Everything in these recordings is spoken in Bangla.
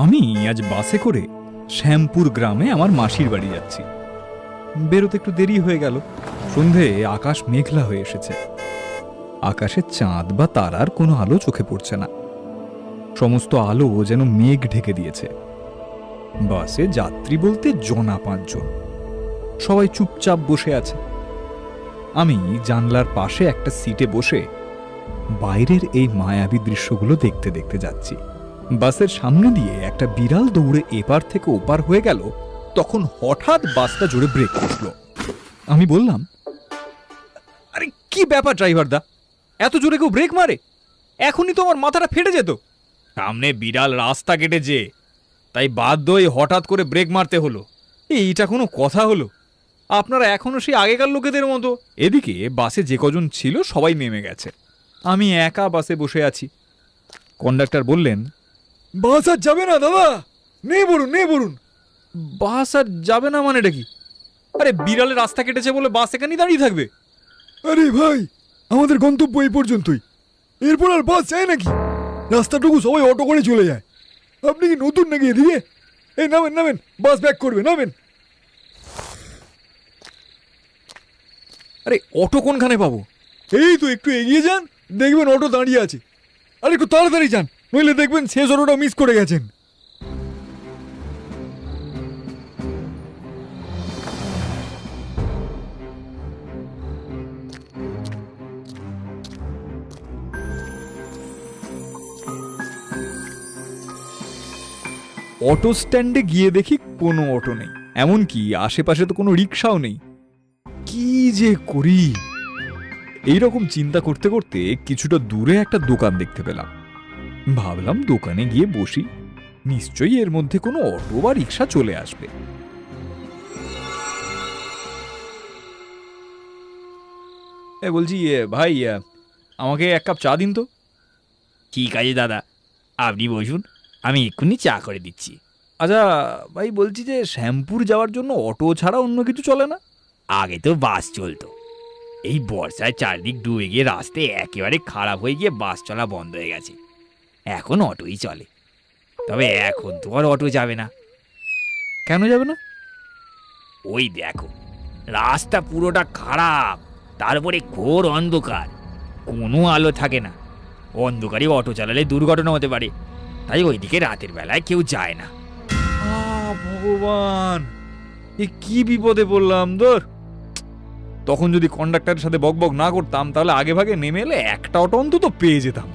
আমি আজ বাসে করে শ্যামপুর গ্রামে আমার মাসির বাড়ি যাচ্ছি। বেরোতে একটু দেরি হয়ে গেল। সন্ধে আকাশ মেঘলা হয়ে এসেছে। আকাশে চাঁদ বা তারার কোনো আলো চোখে পড়ছে না। সমস্ত আলো যেন মেঘ ঢেকে দিয়েছে। বাসে যাত্রী বলতে জনা পাঁচজন। সবাই চুপচাপ বসে আছে। আমি জানলার পাশে একটা সিটে বসে বাইরের এই মায়াবী দৃশ্যগুলো দেখতে দেখতে যাচ্ছি। বাসের সামনে দিয়ে একটা বিড়াল দৌড়ে এপার থেকে ওপার হয়ে গেল, তখন হঠাৎ বাসটা জোরে ব্রেক কষল আমি বললাম, আরে, কি ব্যাপার ড্রাইভার দা? এত জোরে কেউ ব্রেক মারে? এখনই তো আমার মাথাটা ফেটে যেত। সামনে বিড়াল রাস্তা কেটেছে তাই বাধ্য হয়ে হঠাৎ করে ব্রেক মারতে হলো। এইটা কোনো কথা হলো? আপনারা এখনও সেই আগেকার লোকেদের মতো? এদিকে বাসে যে কজন ছিল সবাই নেমে গেছে। আমি একা বাসে বসে আছি। কন্ডাক্টর বললেন বাস আর যাবে না দাদা। নেই বলুন নেই বলুন। বাস আর যাবে না মানে এটা কি? আরে বিড়ালের রাস্তা কেটেছে বলে বাস এখানেই দাঁড়িয়ে থাকবে। আরে ভাই আমাদের গন্তব্য এই পর্যন্তই। এরপর আর বাস যায় নাকি? রাস্তাটুকু সবাই অটো করে চলে যায়। আপনি কি নতুন নাকি এদিকে? এই নামেন নামেন বাস ব্যাক করবে নামেন। আরে অটো কোনখানে পাবো? এই তো একটু এগিয়ে যান দেখবেন অটো দাঁড়িয়ে আছে। আর একটু তাড়াতাড়ি যান। নইলে দেখবেন শেষ অটোটা মিস করে গেছেন। অটো স্ট্যান্ডে গিয়ে দেখি কোনো অটো নেই। এমনকি আশেপাশে তো কোনো রিক্সাও নেই। কি যে করি? এইরকম চিন্তা করতে করতে কিছুটা দূরে একটা দোকান দেখতে পেলাম। ভাবলাম দোকানে গিয়ে বসি। নিশ্চয়ই এর মধ্যে কোনো অটো বা রিক্সা চলে আসবে। এ বলছি ভাই আমাকে এক কাপ চা দিন তো। ঠিক আছে দাদা আপনি বসুন আমি এক্ষুনি চা করে দিচ্ছি। আচ্ছা ভাই বলছি যে শ্যামপুর যাওয়ার জন্য অটো ছাড়া অন্য কিছু চলে না? আগে তো বাস চলতো। এই বর্ষায় চারদিক ডুবে গিয়ে রাস্তায় একেবারে খারাপ হয়ে গিয়ে বাস চলা বন্ধ হয়ে গেছে। এখন অটোই চলে। তবে এখন তো আর অটো যাবে না। কেন যাবে না? ওই দেখো রাস্তা পুরোটা খারাপ তারপরে ঘোর অন্ধকার। কোনো আলো থাকে না। অন্ধকারে অটো চালালে দুর্ঘটনা হতে পারে। তাই ওইদিকে রাতের বেলায় কেউ যায় না। ভগবান! এ কি বিপদে পড়লাম তোর তখন যদি কন্ডাক্টরের সাথে বকবক না করতাম তাহলে আগে ভাগে নেমে এলে একটা অটো অন্তত পেয়ে যেতাম।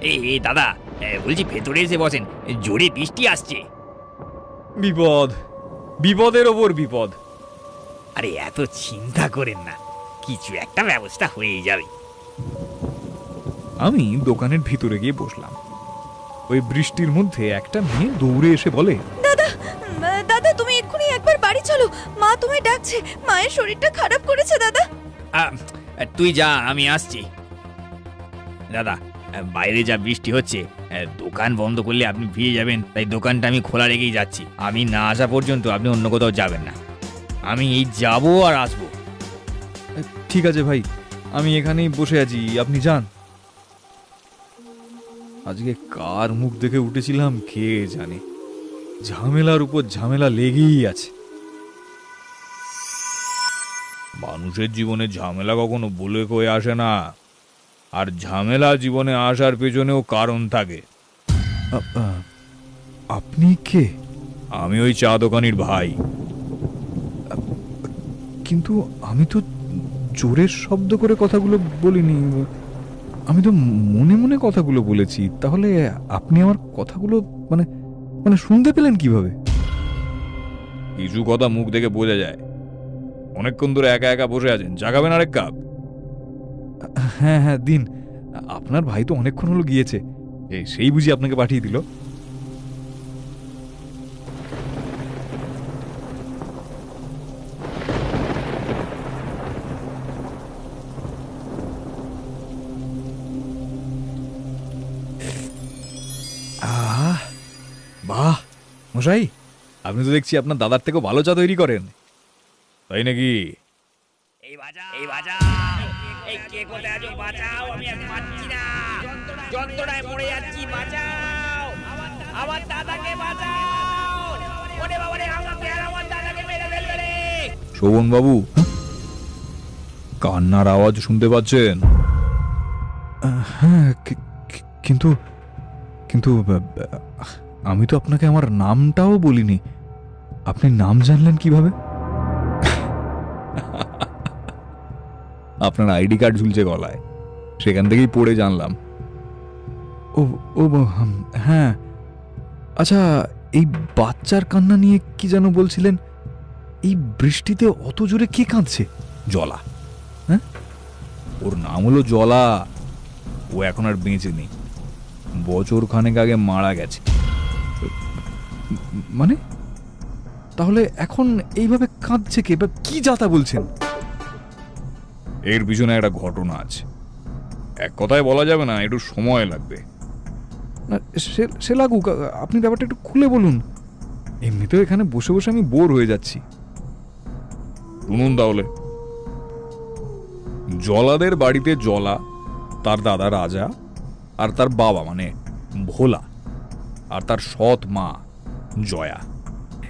এই দাদা বলছি ভেতরে এসে বসেন জোরে বৃষ্টি আসছে। বিপদ বিপদের ওপর বিপদ। আরে এত চিন্তা করেন না কিছু একটা ব্যবস্থা হয়েই যাবে। আমি দোকানের ভিতরে গিয়ে বসলাম। ওই বৃষ্টির মধ্যে একটা মেয়ে দৌড়ে এসে বলে দাদা দাদা তুমি এক্ষুনি একবার বাড়ি চলো। মা তোমায় ডাকছে মায়ের শরীরটা খারাপ করেছে দাদা। তুই যা আমি আসছি। দাদা বাইরে যা বৃষ্টি হচ্ছে দোকান বন্ধ করলে আপনি ভিজে যাবেন, তাই দোকানটা আমি খোলা রেখেই যাচ্ছি। আমি না আসা পর্যন্ত আপনি অন্য কোথাও যাবেন না। আমি এই যাব আর আসব। ঠিক আছে ভাই, আমি এখানেই বসে আছি, আপনি যান। আজকে কার মুখ দেখে উঠেছিলাম, কে জানে। ঝামেলার উপর ঝামেলা লেগেই আছে। মানুষের জীবনে ঝামেলা কখনো বলে কয়ে আসে না। আর ঝামেলা জীবনে আসার পেছনেও কারণ থাকে। আপনি কে? আমি ওই চা দোকানির ভাই। কিন্তু আমি তো জোরের শব্দ করে কথাগুলো বলিনি। আমি তো মনে মনে কথাগুলো বলেছি। তাহলে আপনি আমার কথাগুলো মানে মানে শুনতে পেলেন কীভাবে? কিছু কথা মুখ দেখে বোঝা যায়। অনেকক্ষণ ধরে একা একা বসে আছেন। জাগাবেন আরেক কাপ? হ্যাঁ হ্যাঁ দিন। আপনার ভাই তো অনেকক্ষণ হলো গিয়েছে। এই সেই বুঝি আপনাকে পাঠিয়ে দিল। আহ বাহ মশাই আপনি তো দেখছি আপনার দাদার থেকেও ভালো চা তৈরি করেন। তাই নাকি? এই বাজা এই বাজা এই কে কোথায় আছো? বাঁচাও আমি আর পাচ্ছি না। যন্ত্রণায় মরে যাচ্ছি বাঁচাও। আমার দাদাকে বাঁচাও। ওরে বাবা রে আমাকে আর আমার দাদাকে মেরে ফেলবে রে। শোভন বাবু কান্নার আওয়াজ শুনতে পাচ্ছেন? হ্যাঁ কিন্তু কিন্তু আমি তো আপনাকে আমার নামটাও বলিনি। আপনি নাম জানলেন কীভাবে? আপনার আইডি কার্ড ঝুলছে গলায়। সেখান থেকেই পড়ে জানলাম। ও ও হ্যাঁ। আচ্ছা এই বাচ্চার কান্না নিয়ে কি যেন বলছিলেন? এই বৃষ্টিতে অত জোরে কে কাঁদছে? জলা। হ্যাঁ? ওর নাম হলো জলা। ও এখন আর বেঁচে নেই বছর খানেক আগে মারা গেছে। মানে? তাহলে এখন এইভাবে কাঁদছে কে? বা কি যাতা বলছেন? এর পিছনে একটা ঘটনা আছে। এক কথায় বলা যাবে না একটু সময় লাগবে। না সে সে লাগুক আপনি ব্যাপারটা একটু খুলে বলুন। এমনিতেও এখানে বসে বসে আমি বোর হয়ে যাচ্ছি। শুনুন তাহলে। জলাদের বাড়িতে জলা তার দাদা রাজা আর তার বাবা মানে ভোলা আর তার সৎ মা জয়া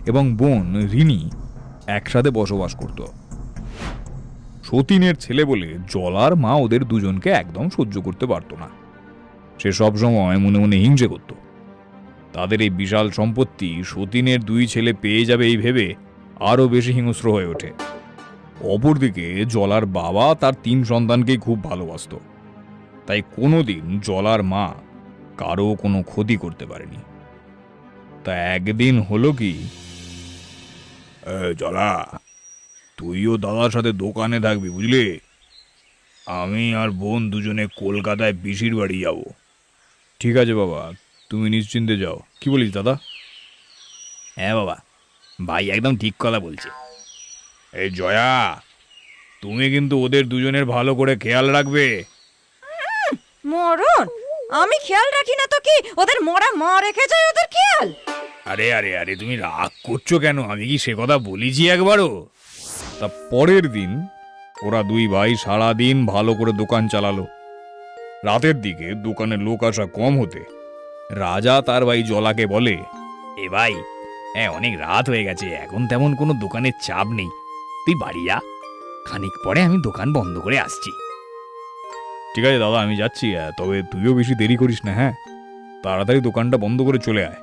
এবং বোন রিনি একসাথে বসবাস করত। সতীনের ছেলে বলে জলার মা ওদের দুজনকে একদম সহ্য করতে পারত না। সে সব সময় মনে মনে হিংসে করত। তাদের এই বিশাল সম্পত্তি সতীনের দুই ছেলে পেয়ে যাবে এই ভেবে আরও বেশি হিংস্র হয়ে ওঠে। অপরদিকে জলার বাবা তার তিন সন্তানকেই খুব ভালোবাসত। তাই কোনোদিন জলার মা কারও কোনো ক্ষতি করতে পারেনি। তা একদিন হলো কি? জলা তুইও দাদার সাথে দোকানে থাকবি বুঝলি? আমি আর বোন দুজনে কলকাতায় পিসির বাড়ি যাব। ঠিক আছে বাবা তুমি নিশ্চিন্তে যাও। কি বলিস দাদা? হ্যাঁ বাবা ভাই একদম ঠিক কথা বলছে। এই জয়া তুমি কিন্তু ওদের দুজনের ভালো করে খেয়াল রাখবে। মরণ আমি খেয়াল রাখি না তো কি? ওদের মরা মা রেখে যায় ওদের খেয়াল? আরে আরে আরে তুমি রাগ করছ কেন? আমি কি সে কথা বলেছি একবারও? তা পরের দিন ওরা দুই ভাই সারা দিন ভালো করে দোকান চালালো। রাতের দিকে দোকানে লোক আসা কম হতে রাজা তার ভাই জলাকে বলে, এ ভাই হ্যাঁ অনেক রাত হয়ে গেছে, এখন তেমন কোনো দোকানের চাপ নেই। তুই বাড়ি যা খানিক পরে আমি দোকান বন্ধ করে আসছি। ঠিক আছে দাদা, আমি যাচ্ছি তবে তুইও বেশি দেরি করিস না হ্যাঁ? তাড়াতাড়ি দোকানটা বন্ধ করে চলে আয়।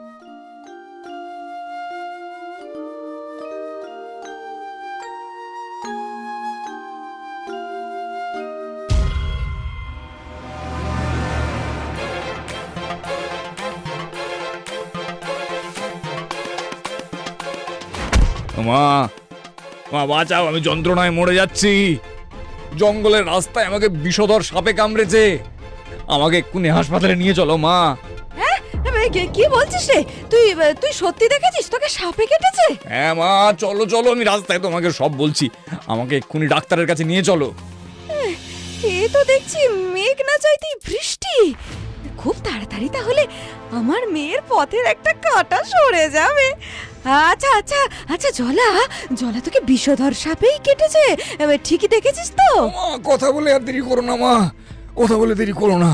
মা মা বাঁচাও আমি যন্ত্রণায় মরে যাচ্ছি। জঙ্গলের রাস্তায় আমাকে বিষধর সাপে কামড়েছে। আমাকে এক্ষুনি হাসপাতালে নিয়ে চলো মা। হ্যাঁ কি- কি বলছিস রে? তুই তুই সত্যি দেখেছিস? তোকে সাপে কেটেছে? হ্যাঁ মা চলো চলো আমি রাস্তায় তোমাকে সব বলছি। আমাকে এক্ষুনি ডাক্তারের কাছে নিয়ে চলো। এ তো দেখছি মেঘ না চাইতেই বৃষ্টি। খুব তাড়াতাড়ি তাহলে আমার মেয়ের পথের একটা কাঁটা সরে যাবে। আচ্ছা আচ্ছা আচ্ছা জলা জলা তোকে বিষধর সাপেই কেটেছে। এবার ঠিকই দেখেছিস তো? মা কথা বলে আর দেরি করো না মা। কথা বলে দেরি করো না।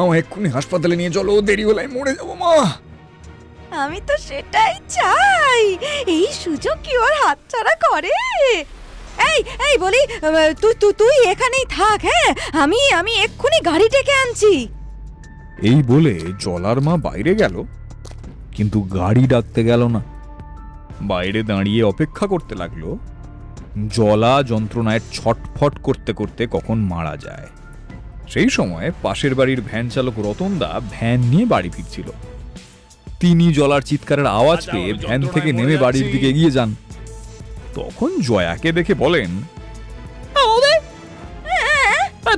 আমার এক্ষুনি হাসপাতালে নিয়ে চলো দেরি হলে আমি মরে যাব মা। আমি তো সেটাই চাই। এই সুযোগ কি ওর হাতছাড়া করে? এই এই বলি তুই তুই তুই এখানেই থাক হ্যাঁ? আমি আমি এক্ষুনি গাড়ি ডেকে আনছি। এই বলে জলার মা বাইরে গেল কিন্তু গাড়ি ডাকতে গেল না। বাইরে দাঁড়িয়ে অপেক্ষা করতে লাগল। জলা যন্ত্রণায় ছটফট করতে করতে কখন মারা যায়। সেই সময় পাশের বাড়ির ভ্যান চালক রতনদা ভ্যান নিয়ে বাড়ি ফিরছিল। তিনি জলার চিৎকারের আওয়াজ পেয়ে ভ্যান থেকে নেমে বাড়ির দিকে এগিয়ে যান। তখন জয়াকে দেখে বলেন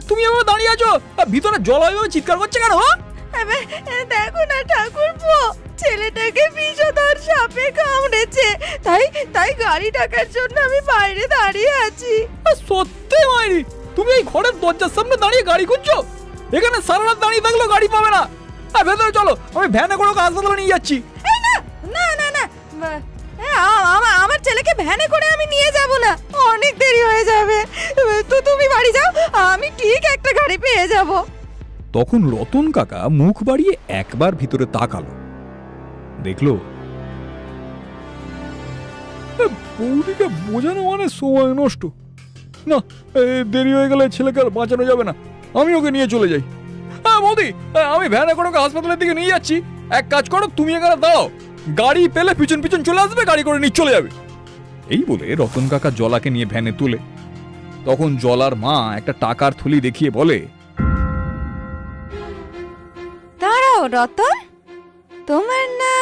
তুমি আমার দাঁড়িয়ে আছো? ভিতরে জলায়ু চিৎকার করছে কেন আবে, দেখো না ঠাকুরপো ছেলেটাকে বিষধর সাপে কামড়েছে। তাই তাই গাড়ি ডাকার জন্য আমি বাইরে দাঁড়িয়ে আছি। সত্যি মাইরি তুমি এই ঘরের দরজার সামনে দাঁড়িয়ে গাড়ি খুঁজছো? এখানে সারা রাত দাঁড়িয়ে থাকলেও গাড়ি পাবে না। আর ভেতরে চলো আমি ভ্যানে করে ওকে হাসপাতালে নিয়ে যাচ্ছি। না না না না আমার ছেলেকে ভ্যানে করে আমি নিয়ে যাব না অনেক দেরি হয়ে যাবে। তো তুমি বাড়ি যাও আমি ঠিক একটা গাড়ি পেয়ে যাব। তখন রতন কাকা মুখ বাড়িয়ে একবার ভিতরে তাকালো। দেখল বৌদিকে বোঝানো মানে সময় নষ্ট। না দেরি হয়ে গেলে ছেলেকে আর বাঁচানো যাবে না। আমি ওকে নিয়ে চলে যাই। হ্যাঁ মোদি আমি ভ্যানে করে ওকে হাসপাতালের দিকে নিয়ে যাচ্ছি। এক কাজ করো, তুমি এখানে দাও গাড়ি পেলে পিছন পিছন চলে আসবে, গাড়ি করে নিয়ে চলে যাবে। এই বলে রতন কাকা জলাকে নিয়ে ভ্যানে তুলে। তখন জলার মা একটা টাকার থলি দেখিয়ে বলে রতন তোমার না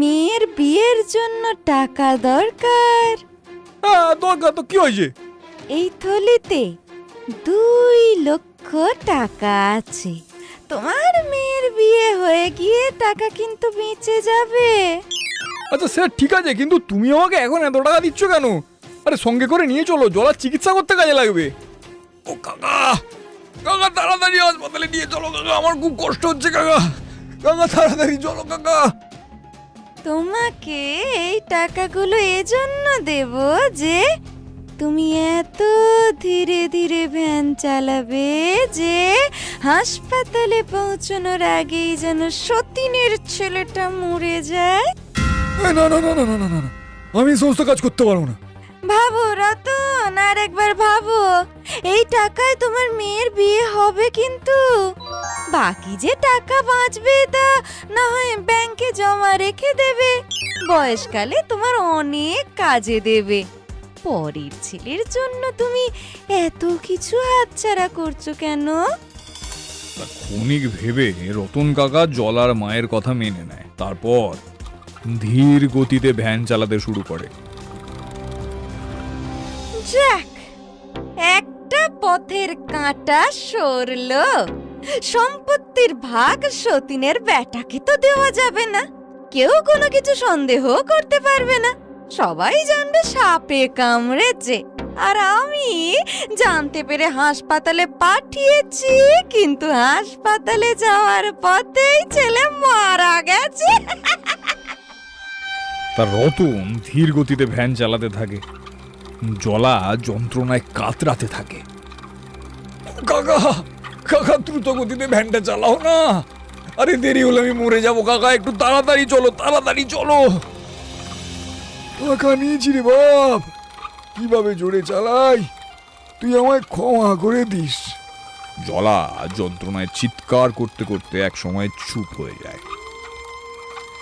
মেয়ের বিয়ের জন্য টাকা দরকার। হ্যাঁ দরকার তো কি হয়েছে? এই থলিতে দুই লক্ষ টাকা আছে। তোমার মেয়ের বিয়ে হয়ে গিয়ে টাকা কিন্তু বেঁচে যাবে। আচ্ছা স্যার ঠিক আছে কিন্তু তুমি আমাকে এখন এত টাকা দিচ্ছ কেন? আরে সঙ্গে করে নিয়ে চলো জলার চিকিৎসা করতে কাজে লাগবে। ও কাকা! কাকা তাড়াতাড়ি হাসপাতালে নিয়ে চলো কাকা আমার খুব কষ্ট হচ্ছে কাকা কাকা তাড়াতাড়ি চলো কাকা তোমাকে এই টাকাগুলো এজন্য দেব যে তুমি এত ধীরে ধীরে ভ্যান চালাবে যে হাসপাতালে পৌঁছানোর আগেই যেন সতীনের ছেলেটা মরে যায়। না না না না না না আমি সমস্ত কাজ করতে পারব না। ভাবো রতন, আর একবার ভাবো, এই টাকায় তোমার মেয়ের বিয়ে হবে কিন্তু। বাকি যে টাকা বাঁচবে তা না হয় ব্যাংকে জমা রেখে দেবে, বয়সকালে তোমার অনেক কাজে দেবে। পরের ছেলের জন্য তুমি এত কিছু হাতছাড়া করছ কেন? ক্ষণিক ভেবে রতন কাকা জলার মায়ের কথা মেনে নেয়। তারপর ধীর গতিতে ভ্যান চালাতে শুরু করে। যাক, একটা পথের কাঁটা সরলো। সম্পত্তির ভাগ সতীনের বেটাকে তো দেওয়া যাবে না। কেউ কোনো কিছু সন্দেহ করতে পারবে না। সবাই জানবে সাপে কামড়েছে। আর আমি জানতে পেরে হাসপাতালে পাঠিয়েছি, কিন্তু হাসপাতালে যাওয়ার পথেই ছেলে মারা গেছে। তার রতন ধীর গতিতে ভ্যান চালাতে থাকে। জলা যন্ত্রণায় কাতরাতে থাকে। কাকা কাকা, দ্রুত গতিতে ভ্যানটা চালাও না। আরে দেরি হলে আমি মরে যাব, কাকা, একটু তাড়াতাড়ি চলো তাড়াতাড়ি চলো। কাকা, নিয়েছি রে বাপ। কীভাবে জোরে চালাই? তুই আমায় ক্ষমা করে দিস। জলা যন্ত্রণায় চিৎকার করতে করতে এক সময় চুপ হয়ে যায়।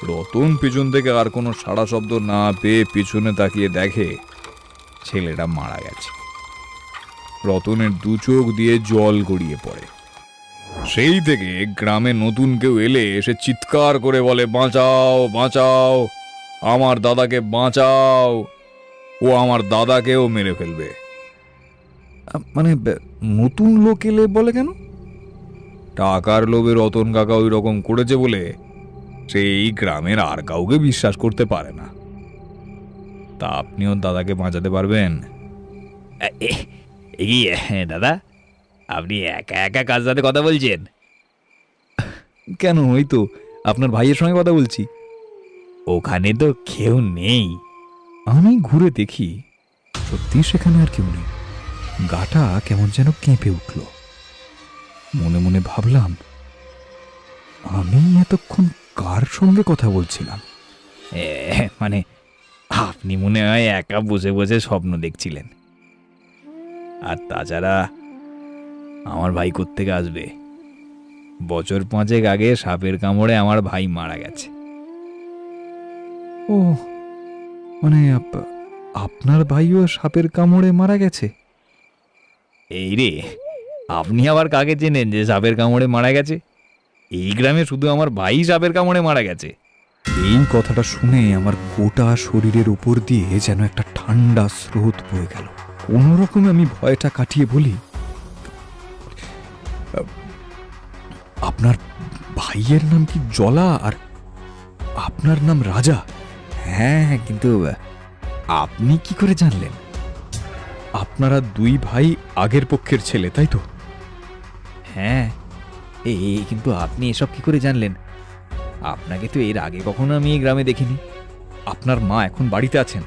রতন পেছন থেকে আর কোনো সাড়া শব্দ না পেয়ে পেছনে তাকিয়ে দেখে ছেলেটা মারা গেছে। রতনের দু চোখ দিয়ে জল গড়িয়ে পড়ে। সেই থেকে গ্রামে নতুন কেউ এলে এসে চিৎকার করে বলে, বাঁচাও বাঁচাও, আমার দাদাকে বাঁচাও, ও আমার দাদাকেও মেরে ফেলবে। মানে নতুন লোক এলে বলে কেন? টাকার লোভে রতন কাকা ওই রকম করেছে বলে সেই গ্রামের আর কাউকে বিশ্বাস করতে পারে না। তা আপনিও দাদাকে বাঁচাতে পারবেন? দাদা আপনি একা একা কাজ সাথে কথা বলছেন? কেন? ওই তো আপনার ভাইয়ের সঙ্গে কথা বলছি। ওখানে তো কেউ নেই। আমি ঘুরে দেখি সত্যি সেখানে আর কেউ নেই। গাটা কেমন যেন কেঁপে উঠল। মনে মনে ভাবলাম আমি এতক্ষণ কার সঙ্গে কথা বলছিলাম? মানে আপনি মনে হয় একা বসে বসে স্বপ্ন দেখছিলেন। আর তাছাড়া আমার ভাই কোত্থেকে আসবে? বছর পাঁচেক আগে সাপের কামড়ে আমার ভাই মারা গেছে। ও মানে আপ- আপনার ভাইও সাপের কামড়ে মারা গেছে? এই রে আপনি আবার কাকে চেনেন যে সাপের কামড়ে মারা গেছে? এই গ্রামে শুধু আমার ভাই সাপের কামড়ে মারা গেছে। এই কথাটা শুনে আমার গোটা শরীরের উপর দিয়ে যেন একটা ঠান্ডা স্রোত বয়ে গেল। কোনো রকমে আমি ভয়টা কাটিয়ে বলি আপনার ভাইয়ের নাম কি জলা আর আপনার নাম রাজা? হ্যাঁ কিন্তু আপনি কি করে জানলেন? আপনারা দুই ভাই আগের পক্ষের ছেলে তাই তো? হ্যাঁ এই, কিন্তু আপনি এসব কি করে জানলেন? আপনাকে তো এর আগে কখনো আমি এই গ্রামে দেখিনি। আপনার মা এখন বাড়িতে আছেন।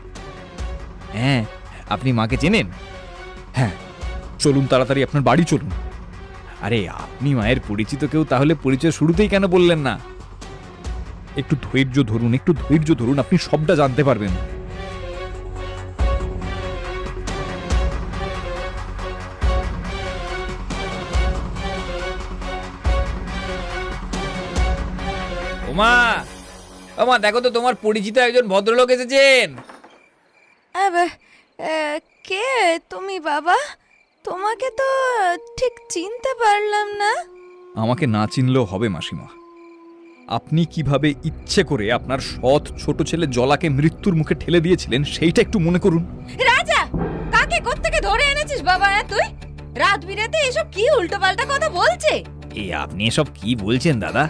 হ্যাঁ আপনি মাকে চেনেন? হ্যাঁ চলুন তাড়াতাড়ি আপনার বাড়ি চলুন। আরে, আপনি মায়ের পরিচিত কেউ, তাহলে পরিচয় শুরুতেই কেন বললেন না? একটু ধৈর্য ধরুন, একটু ধৈর্য ধরুন, আপনি সবটা জানতে পারবেন। ওমা ওমা দেখো তো তোমার পরিচিত একজন ভদ্রলোক এসেছেন। কে তুমি বাবা? তোমাকে তো ঠিক চিনতে পারলাম না। আমাকে না চিনলেও হবে মাসিমা। আপনি কীভাবে ইচ্ছে করে আপনার সৎ ছোট ছেলে জলাকে মৃত্যুর মুখে ঠেলে দিয়েছিলেন সেইটা একটু মনে করুন। রাজা কাকে কোত্থেকে ধরে এনেছিস বাবা তুই? রাত বিরাতে এসব কি উল্টোপাল্টা কথা বলছে? এ আপনি এসব কি বলছেন দাদা?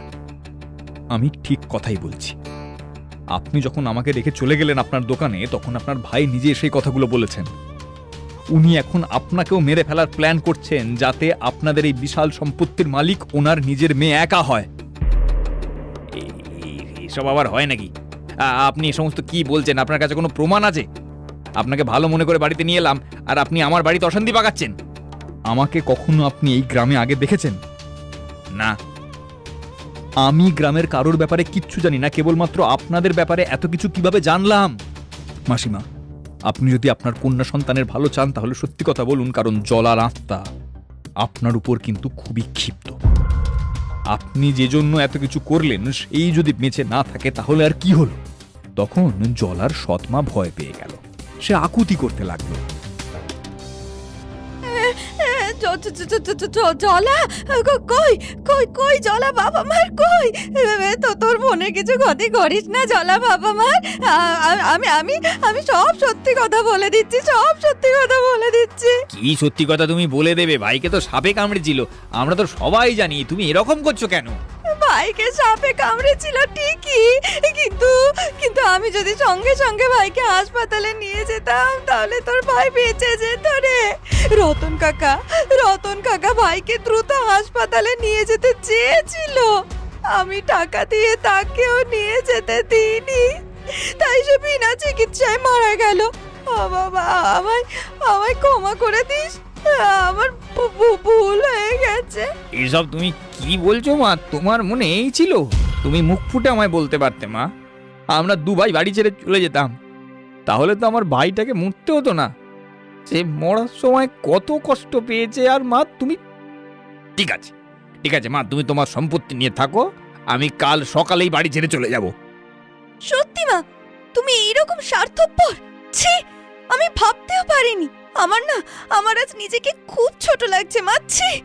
আমি ঠিক কথাই বলছি। আপনি যখন আমাকে রেখে চলে গেলেন আপনার দোকানে, তখন আপনার ভাই নিজে সেই কথাগুলো বলেছেন। উনি এখন আপনাকেও মেরে ফেলার প্ল্যান করছেন যাতে আপনাদের এই বিশাল সম্পত্তির মালিক ওনার নিজের মেয়ে একা হয়। এসব আবার হয় নাকি? আপনি এ সমস্ত কি বলছেন? আপনার কাছে কোনো প্রমাণ আছে? আপনাকে ভালো মনে করে বাড়িতে নিয়ে এলাম, আর আপনি আমার বাড়িতে অশান্তি পাকাচ্ছেন। আমাকে কখনো আপনি এই গ্রামে আগে দেখেছেন? না। আমি গ্রামের কারোর ব্যাপারে কিচ্ছু জানি না, কেবলমাত্র আপনাদের ব্যাপারে এত কিছু কীভাবে জানলাম? মাসিমা, আপনি যদি আপনার কন্যা সন্তানের ভালো চান, তাহলে সত্যি কথা বলুন, কারণ জলার আত্মা আপনার উপর কিন্তু খুবই ক্ষিপ্ত। আপনি যে জন্য এত কিছু করলেন, সেই যদি বেঁচে না থাকে, তাহলে আর কি হলো? তখন জলার সৎমা ভয় পেয়ে গেল। সে আকুতি করতে লাগল। জলা? কই? কই কই জলা বাবা মার? কই? তো তোর মনে কিছু ক্ষতি করিস না জলা বাবা মার? আমি আমি আমি সব সত্যি কথা বলে দিচ্ছি, সব সত্যি কথা বলে দিচ্ছি। কি সত্যি কথা তুমি বলে দেবে? ভাইকে তো সাপে কামড়েছিল। আমরা তো সবাই জানি, তুমি এরকম করছ কেন? ভাইকে সাপে কামড়েছিল ঠিকই। কিন্তু কিন্তু আমি যদি সঙ্গে সঙ্গে ভাইকে হাসপাতালে নিয়ে যেতাম, তাহলে তোর ভাই বেঁচে যেত রে। রতন কাকা রতন কাকা ভাইকে দ্রুত হাসপাতালে নিয়ে যেতে চেয়েছিল। আমি টাকা দিয়ে তাকেও নিয়ে যেতে দিইনি। তাই সে বিনা চিকিৎসায় মারা গেল। বাবা, আমায় আমায় ক্ষমা করে দিস। আমার ভুল হয়ে গেছে। এসব তুমি কি বলছো মা? তোমার মনে এই ছিল? তুমি মুখ ফুটে আমায় বলতে পারতে মা। আমরা দু ভাই বাড়ি ছেড়ে চলে যেতাম। তাহলে তো আমার ভাইটাকে মরতে হতো না। সে মরার সময় কত কষ্ট পেয়েছে আর মা তুমি ঠিক আছে ঠিক আছে মা তুমি তোমার সম্পত্তি নিয়ে থাকো। আমি কাল সকালেই বাড়ি ছেড়ে চলে যাব। সত্যি মা তুমি এইরকম স্বার্থপর? ছি আমি ভাবতেও পারিনি। আমার না আমার আজ নিজেকে খুব ছোট লাগছে মাচ্ছি ছি।